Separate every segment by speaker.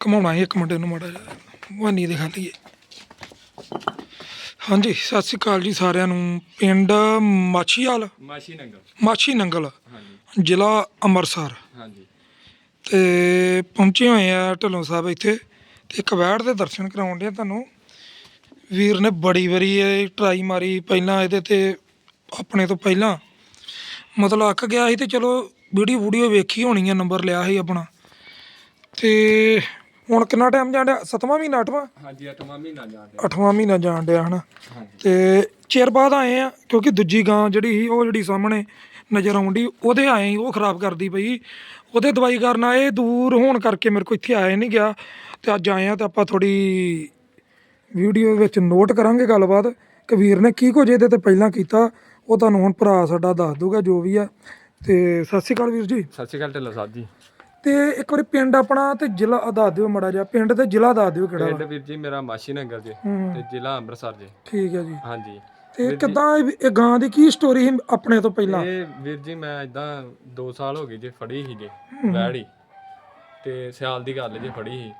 Speaker 1: ਘਮਾਉਣਾ ਸੀ ਇੱਕ ਮਿੰਟ ਨੂੰ ਮਾੜਾ ਜਿਹਾ ਵਾਨੀ ਦਿਖਾ ਲਈਏ ਹਾਂਜੀ ਸਤਿ ਸ਼੍ਰੀ ਅਕਾਲ ਜੀ ਸਾਰਿਆਂ ਨੂੰ। ਪਿੰਡ ਮਾਛੀਵਾਲ?
Speaker 2: ਮਾਸ਼ੀ ਨੰਗਲ
Speaker 1: ਮਾਛੀ ਨੰਗਲ
Speaker 2: ਹਾਂਜੀ।
Speaker 1: ਜ਼ਿਲ੍ਹਾ ਅੰਮ੍ਰਿਤਸਰ।
Speaker 2: ਹਾਂਜੀ।
Speaker 1: ਤੇ ਪਹੁੰਚੇ ਹੋਏ ਆ ਢੱਲੋਂ ਸਾਹਿਬ ਇੱਥੇ ਤੇ ਕਵੈੜ ਦੇ ਦਰਸ਼ਨ ਕਰਾਉਣ ਦੇ ਤੁਹਾਨੂੰ। ਵੀਰ ਨੇ ਬੜੀ ਵਾਰੀ ਇਹ ਟਰਾਈ ਮਾਰੀ ਪਹਿਲਾਂ ਇਹਦੇ ਤੇ ਆਪਣੇ ਤੋਂ ਪਹਿਲਾਂ। ਮਤਲਬ ਅੱਕ ਗਿਆ ਸੀ ਤੇ ਚਲੋ ਵੀਡੀਓ ਵੀਡੀਓ ਵੇਖੀ ਹੋਣੀ ਆ ਨੰਬਰ ਲਿਆ ਸੀ ਆਪਣਾ। ਤੇ ਹੁਣ ਕਿੰਨਾ ਟਾਈਮ ਜਾਣ ਡਿਆ? ਸੱਤਵਾਂ ਮਹੀਨਾ ਅੱਠਵਾਂ?
Speaker 2: ਹਾਂਜੀ ਅਠਵਾਂ ਮਹੀਨਾ ਜਾਂਦੇ
Speaker 1: ਅੱਠਵਾਂ ਮਹੀਨਾ ਜਾਣ ਡਿਆ ਹਨਾ? ਤੇ ਚਿਰ ਬਾਅਦ ਆਏ ਆ ਕਿਉਂਕਿ ਦੂਜੀ ਗਾਂ ਜਿਹੜੀ ਸੀ ਉਹ ਜਿਹੜੀ ਸਾਹਮਣੇ ਨਜ਼ਰ ਆਉਂਦੀ ਉਹਦੇ ਆਏ ਉਹ ਖਰਾਬ ਕਰਦੀ ਪਈ ਉਹਦੇ ਦਵਾਈ ਕਰਨ ਆਏ ਦੂਰ ਹੋਣ ਕਰਕੇ ਮੇਰੇ ਕੋਲ ਇੱਥੇ ਆਇਆ ਨਹੀਂ ਗਿਆ। ਤੇ ਅੱਜ ਆਏ ਆ ਤੇ ਆਪਾਂ ਥੋੜੀ ਵੀਡੀਓ ਵਿੱਚ ਨੋਟ ਕਰਾਂਗੇ ਗੱਲਬਾਤ ਕਿ ਵੀਰ ਨੇ ਕੀ ਕੁਝ ਇਹਦੇ ਤੇ ਪਹਿਲਾਂ ਕੀਤਾ। ਉਹ ਤੁਹਾਨੂੰ ਹੁਣ ਭਰਾ ਸਾਡਾ ਦੱਸ ਦੂਗਾ ਜੋ ਵੀ ਆ। ਤੇ ਸਤਿ ਸ਼੍ਰੀ ਅਕਾਲ ਵੀਰ ਜੀ।
Speaker 2: ਸਤਿ ਸ਼੍ਰੀ ਅਕਾਲ ਢਿੱਲੋਂ ਸਾਹਿਬ ਜੀ।
Speaker 1: ਤੇ ਇੱਕ ਵਾਰੀ ਪਿੰਡ ਆਪਣਾ ਤੇ ਜ਼ਿਲ੍ਹਾ ਦੱਸ ਦਿਓ ਮੜਾ ਜਿਹਾ ਪਿੰਡ ਤੇ ਜ਼ਿਲ੍ਹਾ ਦੱਸ ਦਿਓ ਕਿਹੜਾ
Speaker 2: ਪਿੰਡ
Speaker 1: ਵਾ।
Speaker 2: ਵੀਰ ਜੀ ਮੇਰਾ ਮਾਸ਼ੀ ਨੰਗਲ ਜੀ
Speaker 1: ਹੂੰ।
Speaker 2: ਤੇ ਜ਼ਿਲ੍ਹਾ ਅੰਮ੍ਰਿਤਸਰ ਜੀ।
Speaker 1: ਠੀਕ ਹੈ ਜੀ।
Speaker 2: ਹਾਂਜੀ।
Speaker 1: ਤੇ ਕਿਦਾਂ ਇਹ ਗਾਂ ਦੀ ਕੀ ਸਟੋਰੀ ਸੀ ਆਪਣੇ ਤੋਂ ਪਹਿਲਾਂ?
Speaker 2: ਇਹ ਵੀਰ ਜੀ ਮੈਂ ਇਦਾਂ 2 ਸਾਲ ਹੋ ਗਏ ਜੇ ਫੜੀ ਸੀ ਜੇ ਵੈੜੀ। ਤੇ ਸਿਆਲ ਦੀ ਗੱਲ ਜੇ ਫੜੀ ਸੀ।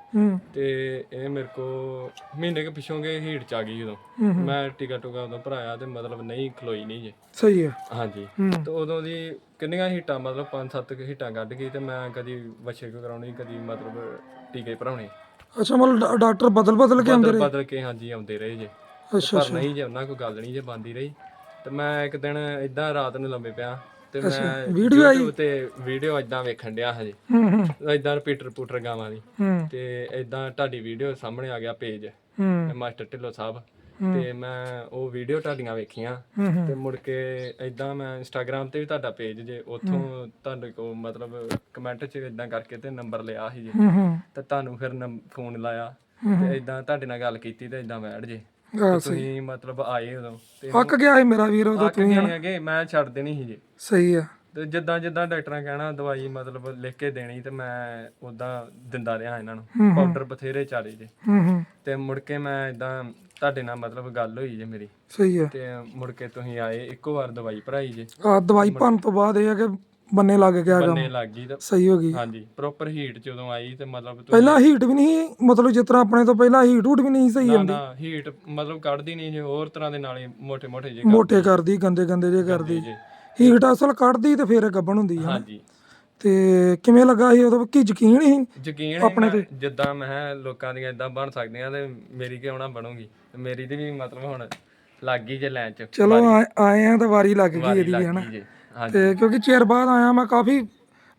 Speaker 2: ਤੇ ਇਹ ਮੇਰੇ ਕੋ ਮਹੀਨੇ ਕੇ ਪਿਛੋਂਗੇ ਹੀਟ ਚ ਆ ਗਈ ਉਦੋਂ। ਮੈਂ ਟਿਕਾ ਟੁਕਾ ਉਦੋਂ ਭਰਾਇਆ ਤੇ ਮਤਲਬ ਨਹੀਂ ਖਲੋਈ ਨਹੀਂ ਜੇ।
Speaker 1: ਸਹੀ ਹੈ
Speaker 2: ਹਾਂਜੀ। ਤੇ ਉਦੋਂ ਦੀ ਕਿੰਨੀਆਂ ਹੀਟਾਂ ਮਤਲਬ 5-7 ਹੀਟਾਂ ਕੱਢ ਗਈ ਤੇ ਮੈਂ ਕਦੀ ਵੱਛੇ ਕੋ ਕਰਾਉਣੀ ਕਦੀ ਮਤਲਬ ਟੀਕੇ ਭਰਾਉਣੇ।
Speaker 1: ਅੱਛਾ ਮਤਲਬ ਡਾਕਟਰ ਬਦਲ ਬਦਲ ਕੇ ਆਉਂਦੇ
Speaker 2: ਬਦਲ
Speaker 1: ਰਹੇ?
Speaker 2: ਬਦਲ ਕੇ ਹਾਂਜੀ ਆਉਂਦੇ ਰਹੇ ਜੇ।
Speaker 1: ਅੱਛਾ
Speaker 2: ਪਰ ਨਹੀਂ ਜੇ ਉਹਨਾਂ ਕੋਈ ਗੱਲ ਨਹੀਂ ਜੇ ਬੰਦੀ ਰਹੀ। ਤੇ ਮੈਂ ਇੱਕ ਦਿਨ ਇਦਾਂ ਰਾਤ ਨੂੰ ਲੰਮੇ ਪਿਆ। ਤੇ ਮੈਂ
Speaker 1: ਵੀਡੀਓ ਆਈ?
Speaker 2: ਤੇ ਵੀਡੀਓ ਇਦਾਂ ਵੇਖਣ ਡਿਆ ਹਜੇ।
Speaker 1: ਹੂੰ ਹੂੰ।
Speaker 2: ਇਦਾਂ ਰਿਪੀਟਰ ਪੂਟਰ ਗਾਵਾਂ ਦੀ
Speaker 1: ਹੂੰ।
Speaker 2: ਤੇ ਇਦਾਂ ਤੁਹਾਡੀ ਵੀਡੀਓ ਸਾਹਮਣੇ ਆ ਗਿਆ ਪੇਜ
Speaker 1: ਹੂੰ।
Speaker 2: ਮਾਸਟਰ ਢਿੱਲੋਂ ਸਾਹਿਬ। ਤੇ ਮੈਂ ਉਹ ਵੀਡੀਓ ਤੁਹਾਡੀਆਂ ਵੇਖੀਆਂ। ਤੇ ਮੁੜ ਕੇ ਇਦਾਂ ਮੈਂ ਇੰਸਟਾਗ੍ਰam ਤੇ ਵੀ ਤੁਹਾਡਾ ਪੇਜ ਜੇ ਉੱਥੋਂ ਤੁਹਾਡੇ ਕੋ ਮਤਲਬ ਕਮੈਂਟ 'ਚ ਇਦਾਂ ਕਰਕੇ ਤੇ ਨੰਬਰ ਲਿਆ ਸੀ ਜੇ। ਤੇ ਤੁਹਾਨੂੰ ਫਿਰ ਫੋਨ ਲਾਇਆ। ਤੇ ਇਦਾਂ ਤੁਹਾਡੇ ਨਾਲ ਗੱਲ ਕੀਤੀ ਤੇ ਇਦਾਂ ਬੈਠ ਜੇ। ਤੁਸੀਂ ਮਤਲਬ ਆਏ ਉਦੋਂ ਤੇ
Speaker 1: ਅੱਕ ਗਿਆ ਸੀ ਮੇਰਾ ਵੀਰ ਉਦੋਂ
Speaker 2: ਅੱਕ ਗਏ ਹੈਗੇ ਮੈਂ ਛੱਡ ਦੇਣੀ ਸੀ ਜੇ
Speaker 1: ਸਹੀ ਆ।
Speaker 2: ਤੇ ਜਿੱਦਾਂ ਜਿੱਦਾਂ ਡਾਕਟਰਾਂ ਕਹਿਣਾ ਦਵਾਈ ਮਤਲਬ ਲਿਖ ਕੇ ਦੇਣੀ ਤੇ ਮੈਂ ਉਦਾਂ ਦਿੰਦਾ ਰਿਹਾ ਇਹਨਾਂ ਨੂੰ। ਪਾਊਡਰ ਬਥੇਰੇ ਚਾਰੇ ਜੇ।
Speaker 1: ਹੂੰ ਹੂੰ।
Speaker 2: ਤੇ ਮੁੜ ਕੇ ਮੈਂ ਇਦਾਂ ਤੁਹਾਡੇ ਨਾਲ ਮਤਲਬ ਗੱਲ ਹੋਈ ਜੇ ਮੇਰੀ।
Speaker 1: ਸਹੀ ਆ।
Speaker 2: ਤੇ ਮੁੜ ਕੇ ਤੁਸੀਂ ਆਏ ਇੱਕੋ ਵਾਰ ਦਵਾਈ ਭਰਾਈ ਜੇ।
Speaker 1: ਆ ਦਵਾਈ ਭੰਨ ਤੋਂ ਬਾਅਦ ਇਹ ਆ ਕਿ ਬੰਨੇ ਲੱਗ ਗਿਆ ਕੰਮ।
Speaker 2: ਬੰਨੇ ਲੱਗ ਗਈ ਤਾਂ
Speaker 1: ਸਹੀ ਹੋ ਗਈ।
Speaker 2: ਹਾਂਜੀ ਪ੍ਰੋਪਰ ਹੀਟ ਜਦੋਂ ਆਈ ਤੇ ਮਤਲਬ
Speaker 1: ਪਹਿਲਾਂ ਹੀਟ ਵੀ ਨਹੀਂ ਮਤਲਬ ਜਿਸ ਤਰ੍ਹਾਂ ਆਪਣੇ ਤੋਂ ਪਹਿਲਾਂ ਹੀਟ ਹੂਟ ਵੀ ਨਹੀਂ ਸਹੀ ਆਉਂਦੀ
Speaker 2: ਨਾ ਹੀਟ ਮਤਲਬ ਕੱਢਦੀ ਨਹੀਂ ਜੇ ਹੋਰ ਤਰ੍ਹਾਂ ਦੇ ਨਾਲੇ ਮੋٹੇ ਮੋٹੇ ਜੇ
Speaker 1: ਮੋਟੇ ਕਰਦੀ। ਗੰਦੇ ਗੰਦੇ ਜੇ ਕਰਦੀ। ਹੀਟ ਅਸਲ ਕੱਢਦੀ ਤੇ ਫਿਰ ਗੱਬਣ ਹੁੰਦੀ ਹੈ
Speaker 2: ਹਾਂਜੀ।
Speaker 1: ਤੇ ਕਿਵੇਂ ਲੱਗਾ ਸੀ ਉਦੋਂ? ਕੀ ਯਕੀਨ ਹੀ
Speaker 2: ਯਕੀਨ ਆਪਣੇ ਤੇ? ਜਿੱਦਾਂ ਮੈਂ ਲੋਕਾਂ ਦੀਆਂ ਇਦਾਂ ਬਣ ਸਕਦੀਆਂ ਤੇ ਮੇਰੀ ਕਿਉਂ ਨਾ ਬਣੂਗੀ? ਮੇਰੀ ਤੇ ਵੀ ਮਤਲਬ ਹੁਣ ਲੱਗ ਗਈ ਜੇ ਲੈਣ
Speaker 1: ਚਲੋ ਆਏ ਆ ਤਾਂ ਵਾਰੀ ਲੱਗ ਗਈ ਇਹਦੀ
Speaker 2: ਹੈ ਨਾ। ਹਾਂਜੀ।
Speaker 1: ਤੇ ਕਿਉਂਕਿ ਚਿਰ ਬਾਅਦ ਆਇਆ ਮੈਂ ਕਾਫੀ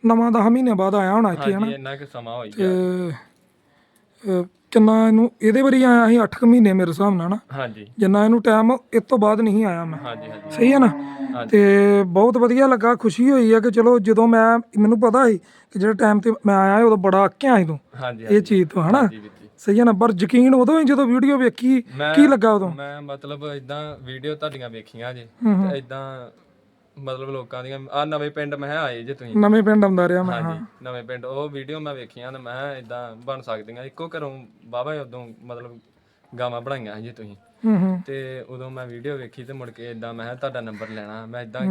Speaker 1: ਨਵਾਂ 10 ਮਹੀਨੇ ਬਾਅਦ ਆਇਆ ਹੁਣ ਇੱਥੇ
Speaker 2: ਹਾਂਜੀ ਇੰਨਾ ਕਿ ਸਮਾਂ ਹੋਈ
Speaker 1: ਤੇ
Speaker 2: ਗਿਆ।
Speaker 1: ਅਹ, ਕਿੰਨਾ ਇਹਨੂੰ ਇਹਦੇ ਵਾਰੀ ਆਇਆ ਸੀ 8 ਮਹੀਨੇ ਮੇਰੇ ਹਿਸਾਬ ਨਾਲ ਨਾ
Speaker 2: ਹਾਂਜੀ।
Speaker 1: ਜਿੰਨਾ ਇਹਨੂੰ ਟਾਈਮ ਇਸ ਤੋਂ ਬਾਅਦ ਨਹੀਂ ਆਇਆ ਮੈਂ।
Speaker 2: ਹਾਂਜੀ ਹਾਂਜੀ।
Speaker 1: ਸਹੀ ਹੈ ਨਾ। ਤੇ ਬਹੁਤ ਵਧੀਆ ਲੱਗਾ ਖੁਸ਼ੀ ਹੋਈ ਹੈ ਕਿ ਚਲੋ ਜਦੋਂ ਮੈਂ ਮੈਨੂੰ ਪਤਾ ਸੀ ਕਿ ਜਿਹੜਾ ਟਾਈਮ ਤੇ ਮੈਂ ਆਇਆ ਉਦੋਂ ਬੜਾ ਅੱਕਿਆ ਸੀ ਤੂੰ।
Speaker 2: ਹਾਂਜੀ
Speaker 1: ਇਹ ਚੀਜ਼ ਤੋਂ ਹਨਾ?
Speaker 2: ਜੀ ਵੀਰ ਜੀ।
Speaker 1: ਸਹੀ ਹੈ ਨਾ? ਪਰ ਯਕੀਨ ਉਦੋਂ ਹੀ ਜਦੋਂ ਵੀਡੀਓ ਵੇਖੀ
Speaker 2: ਮੈਂ
Speaker 1: ਕੀ ਲੱਗਾ ਉਦੋਂ?
Speaker 2: ਮੈਂ ਮਤਲਬ ਇਦਾਂ ਵੀਡੀਓ ਤੁਹਾਡੀਆਂ ਵੇਖੀਆਂ ਜੇ ਤੇ ਇਦਾਂ ਮਤਲਬ ਲੋਕਾਂ ਦੀਆਂ ਆ ਨਵੇਂ ਪਿੰਡ ਮੈਂ ਕਿਹਾ ਆਏ ਜੇ ਤੁਸੀਂ।
Speaker 1: ਨਵੇਂ ਪਿੰਡ ਆਉਂਦਾ ਰਿਹਾ ਮੈਂ
Speaker 2: ਹਾਂਜੀ ਨਵੇਂ ਪਿੰਡ ਉਹ ਵੀਡੀਓ ਮੈਂ ਵੇਖੀਆਂ ਤੇ ਮੈਂ ਇਦਾਂ ਬਣ ਸਕਦੀਆਂ। ਇੱਕੋ ਘਰੋਂ ਬਾਬਾ ਉਦੋਂ ਮਤਲਬ ਗਾਵਾਂ ਬਣਾਈਆਂ ਸੀ ਜੇ ਤੁਸੀਂ।
Speaker 1: ਹੂੰ ਹੂੰ।
Speaker 2: ਤੇ ਉਦੋਂ ਮੈਂ ਵੀਡੀਓ ਵੇਖੀ ਤੇ ਮੁੜ ਕੇ ਇਦਾਂ ਮੈਂ ਕਿਹਾ ਤੁਹਾਡਾ ਨੰਬਰ ਲੈਣਾ ਮੈਂ ਇਦਾਂ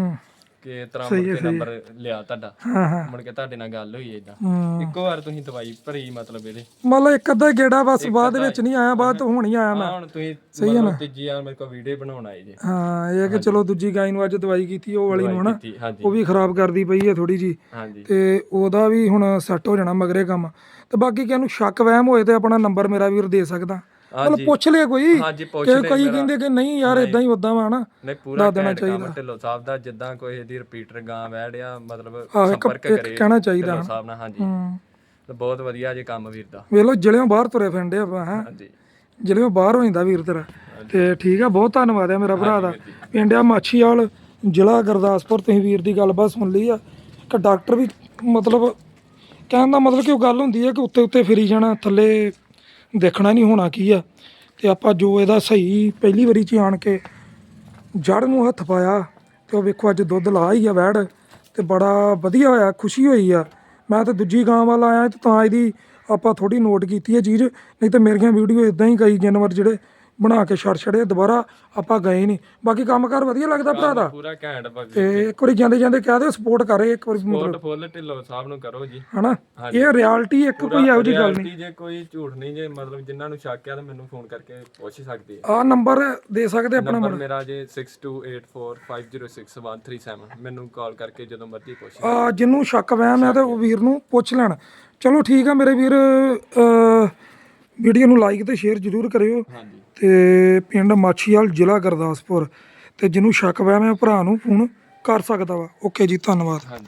Speaker 2: ਕਿ ਤਰ੍ਹਾਂ ਮੁੜ ਕੇ ਨੰਬਰ ਲਿਆ ਤੁਹਾਡਾ।
Speaker 1: ਹਾਂ ਹਾਂ।
Speaker 2: ਮੁੜ ਕੇ ਤੁਹਾਡੇ ਨਾਲ ਗੱਲ ਹੋਈ ਇਦਾਂ
Speaker 1: ਹੂੰ।
Speaker 2: ਇੱਕੋ ਵਾਰ ਤੁਸੀਂ ਦਵਾਈ ਭਰੀ ਮਤਲਬ ਇਹਦੇ।
Speaker 1: ਮਤਲਬ ਇੱਕ ਅੱਧਾ ਗੇੜਾ ਬਸ ਬਾਅਦ ਵਿੱਚ ਨਹੀਂ ਆਇਆ ਬਾਅਦ ਤੋਂ ਹੁਣ ਹੀ ਆਇਆ ਮੈਂ।
Speaker 2: ਹਾਂ ਹੁਣ ਤੁਸੀਂ ਮਤਲਬ ਤੀਜੀ ਵਾਰ ਮੇਰੇ ਕੋਲ ਵੀਡੀਓ ਬਣਾਉਣ ਆਏ ਜੇ।
Speaker 1: ਹਾਂ ਇਹ ਹੈ ਕਿ ਚਲੋ ਦੂਜੀ ਗਾਈ ਨੂੰ ਅੱਜ ਦਵਾਈ ਕੀਤੀ ਉਹ ਵਾਲੀ ਨੂੰ ਹਨਾ
Speaker 2: ਕੀਤੀ ਹਾਂਜੀ।
Speaker 1: ਉਹ ਵੀ ਖਰਾਬ ਕਰਦੀ ਪਈ ਹੈ ਥੋੜੀ ਜੀ
Speaker 2: ਹਾਂਜੀ।
Speaker 1: ਤੇ ਉਹਦਾ ਵੀ ਹੁਣ ਸੈੱਟ ਹੋ ਜਾਣਾ ਮਗਰੇ ਕੰਮ। ਤੇ ਬਾਕੀ ਕਿਸੇ ਨੂੰ ਸ਼ੱਕ ਵਹਿਮ ਹੋਏ ਤੇ ਆਪਣਾ ਨੰਬਰ ਮੇਰਾ ਵੀਰ ਦੇ ਸਕਦਾ। ਮਤਲਬ ਪੁੱਛ ਲਿਆ ਕੋਈ।
Speaker 2: ਹਾਂਜੀ ਪੁੱਛ ਲੈ
Speaker 1: ਕਈ ਕਹਿੰਦੇ ਕਿ ਨਹੀਂ ਯਾਰ ਇਦਾਂ ਹੀ ਉਦਾਂ ਵਾ ਹਨਾ
Speaker 2: ਨਹੀਂ ਪੂਰਾ ਘੈਂਟ ਕੰਮ ਢਿੱਲੋਂ ਸਾਹਿਬ ਦਾ ਜਿੱਦਾਂ ਕੋਈ ਇਹਦੀ ਰਿਪੀਟਰ ਗਾਂ ਵੈੜਿਆ ਮਤਲਬ ਸੰਪਰਕ ਕਰੇ
Speaker 1: ਕਹਿਣਾ ਚਾਹੀਦਾ
Speaker 2: ਢਿੱਲੋਂ ਸਾਹਿਬ ਨਾਲ ਹਾਂਜੀ। ਤੇ ਬਹੁਤ ਵਧੀਆ ਜੇ ਕੰਮ ਵੀਰ ਦਾ।
Speaker 1: ਵੇਖ ਲਓ ਜ਼ਿਲ੍ਹਿਓਂ ਬਾਹਰ ਤੁਰੇ ਫਿਰਦੇ ਆਪਾਂ ਹੈ।
Speaker 2: ਹਾਂਜੀ।
Speaker 1: ਜ਼ਿਲ੍ਹਿਓਂ ਬਾਹਰ ਹੋ ਜਾਂਦਾ ਵੀਰ ਤੇਰਾ। ਤੇ ਠੀਕ ਆ ਬਹੁਤ ਧੰਨਵਾਦ ਆ ਮੇਰਾ ਭਰਾ ਦਾ। ਪਿੰਡ ਆ ਮਾਛੀਵਾਲ ਜ਼ਿਲ੍ਹਾ ਗੁਰਦਾਸਪੁਰ ਤੁਸੀਂ ਵੀਰ ਦੀ ਗੱਲਬਾਤ ਸੁਣ ਲਈ ਆ। ਕਿ ਡਾਕਟਰ ਵੀ ਮਤਲਬ ਕਹਿਣ ਦਾ ਮਤਲਬ ਕਿ ਉਹ ਗੱਲ ਹੁੰਦੀ ਹੈ ਕਿ ਉੱਤੇ ਉੱਤੇ ਫਿਰੀ ਜਾਣਾ ਥੱਲੇ ਦੇਖਣਾ ਨਹੀਂ ਹੋਣਾ ਕੀ ਆ। ਤੇ ਆਪਾਂ ਜੋ ਇਹਦਾ ਸਹੀ ਪਹਿਲੀ ਵਾਰੀ ਚ ਆਣ ਕੇ ਜੜ ਨੂੰ ਹੱਥ ਪਾਇਆ ਤੇ ਉਹ ਵੇਖੋ ਅੱਜ ਦੁੱਧ ਲਾ ਹੀ ਆ ਵੈੜ ਤੇ ਬੜਾ ਵਧੀਆ ਹੋਇਆ, ਖੁਸ਼ੀ ਹੋਈ ਆ। ਮੈਂ ਤਾਂ ਦੂਜੀ ਗਾਂ ਵੱਲ ਆਇਆ ਤੇ ਤਾਂ ਇਹਦੀ ਆਪਾਂ ਥੋੜੀ ਨੋਟ ਕੀਤੀ ਹੈ ਚੀਜ਼, ਨਹੀਂ ਤਾਂ ਮੇਰੀਆਂ ਵੀਡੀਓ ਇਦਾਂ ਹੀ ਕਈ ਜਾਨਵਰ ਜਿਹੜੇ ਬਣਾ ਕੇ ਛੱਡ ਛੜੇ ਦੁਬਾਰਾ ਆਪਾਂ ਗਏ ਨਹੀਂ ਬਾਕੀ ਕੰਮਕਾਰ ਵਧੀਆ ਲੱਗਦਾ ਭਰਾ ਦਾ।
Speaker 2: ਪੂਰਾ ਘੈਂਟ ਬਗ
Speaker 1: ਤੇ ਇੱਕ ਵਾਰੀ ਜਾਂਦੇ ਜਾਂਦੇ ਕਹਿ ਦਿਓ ਸਪੋਰਟ ਕਰੇ ਇੱਕ ਵਾਰੀ
Speaker 2: ਕੋਟ ਫੁੱਲ ਢਿੱਲੋਂ ਸਾਹਿਬ ਨੂੰ ਕਰੋ ਜੀ।
Speaker 1: ਹਨਾ? ਇਹ ਰਿਐਲਿਟੀ ਇੱਕ ਕੋਈ ਇਹੋ ਜਿਹੀ ਗੱਲ ਨਹੀਂ।
Speaker 2: ਜੇ ਕੋਈ ਝੂਠ ਨਹੀਂ ਜੇ ਮਤਲਬ ਜਿਨ੍ਹਾਂ ਨੂੰ ਸ਼ੱਕ ਆ ਤਾਂ ਮੈਨੂੰ ਫੋਨ ਕਰਕੇ ਪੁੱਛ ਸਕਦੇ ਆ।
Speaker 1: ਆ ਨੰਬਰ ਦੇ ਸਕਦੇ ਆਪਣਾ
Speaker 2: ਨੰਬਰ ਮੇਰਾ ਜੇ 6284506137 ਮੈਨੂੰ ਕਾਲ ਕਰਕੇ ਜਦੋਂ ਮਰਜ਼ੀ ਪੁੱਛ
Speaker 1: ਆ ਜਿਹਨੂੰ ਸ਼ੱਕ ਵਹਿਮ ਹੈ ਤੇ ਉਹ ਵੀਰ ਨੂੰ ਪੁੱਛ ਲੈਣ। ਚਲੋ ਠੀਕ ਆ ਮੇਰੇ ਵੀਰ ਵੀਡੀਓ ਨੂੰ ਲਾਈਕ ਤੇ ਸ਼ੇਅਰ ਜ਼ਰੂਰ ਕਰਿਓ
Speaker 2: ਹਾਂਜੀ।
Speaker 1: ਤੇ ਪਿੰਡ ਮਾਛੀਵਾਲ ਜ਼ਿਲ੍ਹਾ ਗੁਰਦਾਸਪੁਰ ਤੇ ਜਿਹਨੂੰ ਸ਼ੱਕ ਵਹਿਮ ਹੈ ਭਰਾ ਨੂੰ ਫੋਨ ਕਰ ਸਕਦਾ ਵਾ। ਓਕੇ ਜੀ ਧੰਨਵਾਦ।
Speaker 2: ਹਾਂਜੀ।